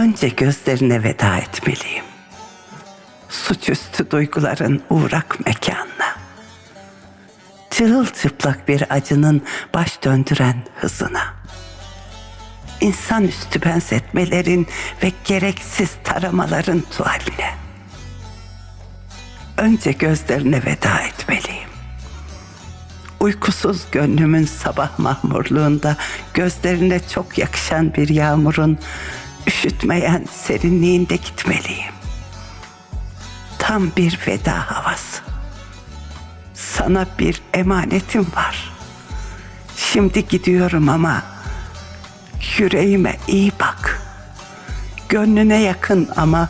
Önce gözlerine veda etmeliyim. Suçüstü duyguların uğrak mekanına. Çırılçıplak bir acının baş döndüren hızına. İnsanüstü benzetmelerin ve gereksiz taramaların tuhaline. Önce gözlerine veda etmeliyim. Uykusuz gönlümün sabah mahmurluğunda gözlerine çok yakışan bir yağmurun üşütmeyen serinliğinde gitmeliyim. Tam bir veda havası. Sana bir emanetim var. Şimdi gidiyorum ama yüreğime iyi bak. Gönlüne yakın ama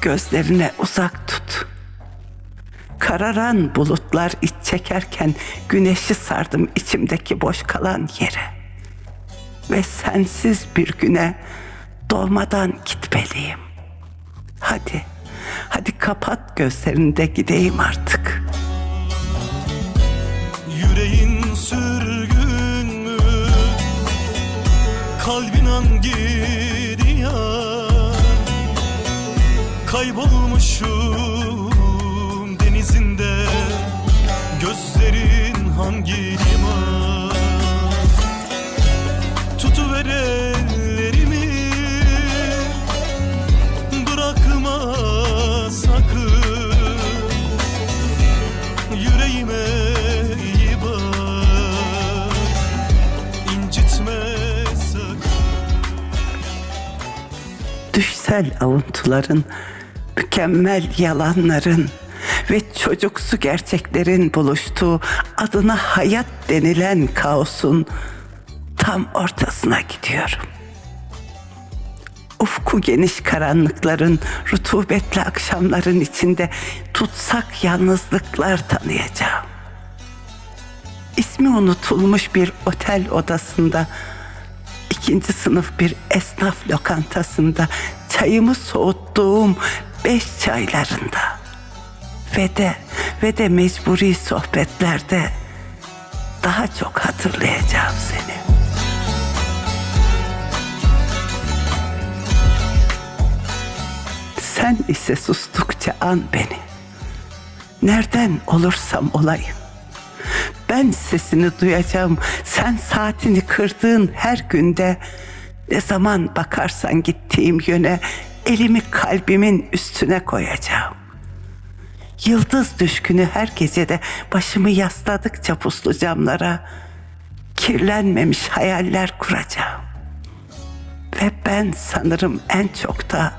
gözlerine uzak tut.'' Kararan bulutlar iç çekerken güneşi sardım içimdeki boş kalan yere. Ve sensiz bir güne doğmadan gitmeliyim. Hadi, hadi kapat gözlerini de gideyim artık. Yüreğin sürgün mü? Kalbin hangi diyar? Kaybolmuşum denizinde Gözlerin hangi liman? Düşsel avuntuların, mükemmel yalanların ve çocuksu gerçeklerin buluştuğu adına hayat denilen kaosun tam ortasına gidiyorum. Ufku geniş karanlıkların, rutubetli akşamların içinde tutsak yalnızlıklar tanıyacağım. İsmi unutulmuş bir otel odasında, ikinci sınıf bir esnaf lokantasında, çayımı soğuttuğum beş çaylarında ve de ve de mecburi sohbetlerde daha çok hatırlayacağım seni. Sen ise sustukça an beni. Nereden olursam olayım. Ben sesini duyacağım. Sen saatini kırdığın her günde ne zaman bakarsan gittiğim yöne elimi kalbimin üstüne koyacağım. Yıldız düşkünü her gecede başımı yasladıkça puslu camlara kirlenmemiş hayaller kuracağım. Ve ben sanırım en çok da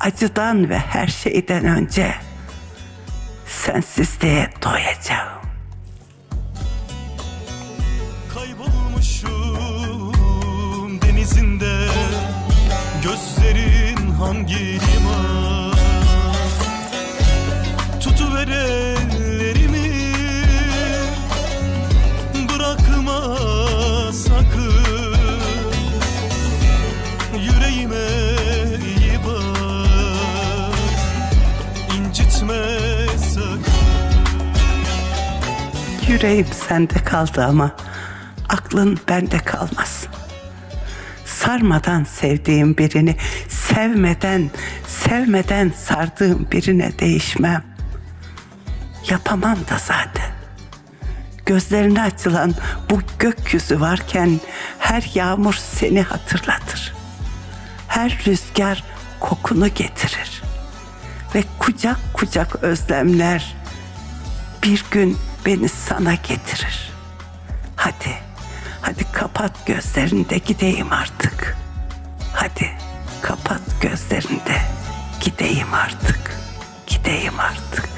acıdan ve her şeyden önce sensizliğe doyacağım. Kaybolmuşum denizinde. Gözlerin hangi liman? Tutuver ellerimi. Bırakma sakın. Yüreğime iyi bak incitme sakın. Yüreğim sende kaldı ama aklın bende kalmaz. Sarmadan sevdiğim birini, sevmeden, sevmeden sardığım birine değişmem. Yapamam da zaten. Gözlerine açılan bu gökyüzü varken her yağmur seni hatırlatır. Her rüzgar kokunu getirir. Ve kucak kucak özlemler bir gün beni sana getirir. Hadi, kapat gözlerini de gideyim artık. Hadi kapat gözlerini de gideyim artık. Gideyim artık.